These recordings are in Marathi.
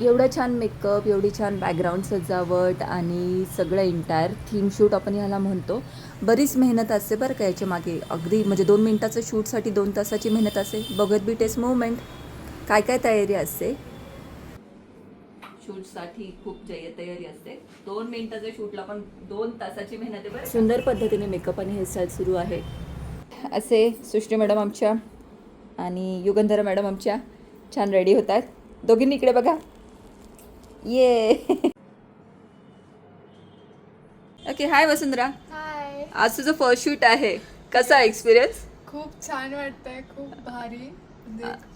एवढं छान मेकअप एवढी छान बॅकग्राऊंड सजावट आणि सगळं इंटायर थीम शूट आपण याला म्हणतो. बरीच मेहनत असते बरं का याच्या मागे. अगदी म्हणजे दोन मिनटाचं शूटसाठी दोन तासाची मेहनत असते. बघत बी टेस्ट मुवमेंट काय काय तयारी असते? शूटसाठी खूप जय तयारी असते. दोन मिनिटाच्या शूटला पण दोन तासाची मेहनत आहे बरं सुंदर पद्धतीने मेकअप आणि हेअरस्टाईल सुरू आहे. असे सृष्टी मॅडम आमच्या आणि युगंधरा मॅडम आमच्या छान रेडी होत आहेत दोघींनी इकडे बघा. ये ओके हाय वसुंधरा हाय आज तुझं फर्स्ट शूट आहे. कसा एक्सपिरियन्स खूप छान वाटतंय खूप भारी.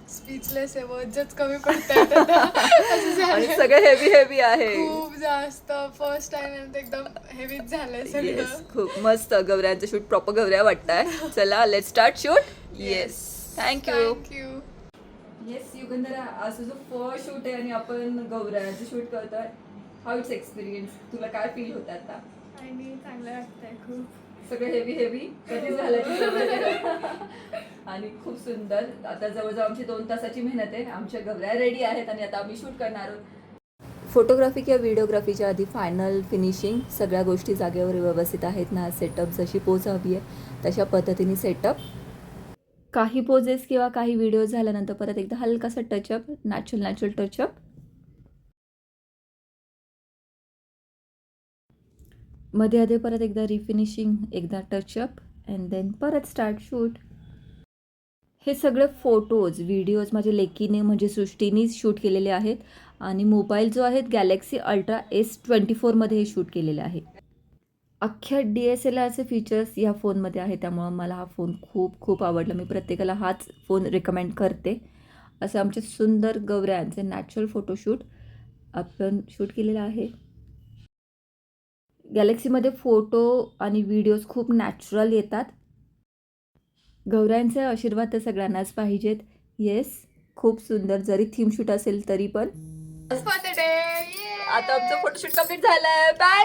स्पीचलेस आहे वर्डच कमी आणि झालंय. सगळं हेवी हेवी आहे. खूप जास्त फर्स्ट टाइम एकदम हेवीच झालंय सगळं. खूप मस्त गवऱ्यांचं शूट प्रॉपर गवऱ्या वाटताय. चला let start shoot yes thank you thank you yes Yugandhara आज तुझं फर्स्ट शूट आहे आणि आपण गौऱ्याचं शूट करतोय. हाऊ इट्स एक्सपिरियन्स तुला काय फील होत आता? आणि चांगलं वाटतंय खूप. सगळं हेवी हेवी कधी झालं? आणि खूप सुंदर. आता जवळजवळ आमची दोन तासाची मेहनत आहे. आमच्या गवऱ्या रेडी आहेत आणि आता आम्ही शूट करणार आहोत. फोटोग्राफी किंवा व्हिडिओग्राफीच्या आधी फायनल फिनिशिंग सगळ्या गोष्टी जागेवर व्यवस्थित आहेत ना? सेटअप जशी पोच हवी आहे तशा पद्धतीने सेटअप काही पोजेस किंवा काही व्हिडिओ झाल्यानंतर परत एकदा हलकासा टचअप नॅचरल नॅचरल टचअपमध्ये आधी परत एकदा रिफिनिशिंग एकदा टचअप अँड देन परत स्टार्ट शूट हे सगळे फोटोज व्हिडिओज माझ्या लेकीने म्हणजे सृष्टीनेच शूट केलेले आहेत. आणि मोबाईल जो आहे गॅलेक्सी अल्ट्रा एस ट्वेंटी फोरमध्ये हे शूट केलेले आहे. अख्ख्या डी एस एल आरचे फीचर्स या फोनमध्ये आहे त्यामुळं मला हा फोन खूप खूप आवडला. मी प्रत्येकाला हाच फोन रिकमेंड करते. असं आमचे सुंदर गौऱ्यांचे नॅचरल फोटोशूट आपण शूट केलेलं आहे. गॅलेक्सीमध्ये फोटो आणि व्हिडिओज खूप नॅचरल येतात. गौऱ्यांचे आशीर्वाद तर सगळ्यांनाच पाहिजेत. येस खूप सुंदर. जरी थीम शूट असेल तरी पण. आता आमचं फोटोशूट कंप्लीट झालंय. बाय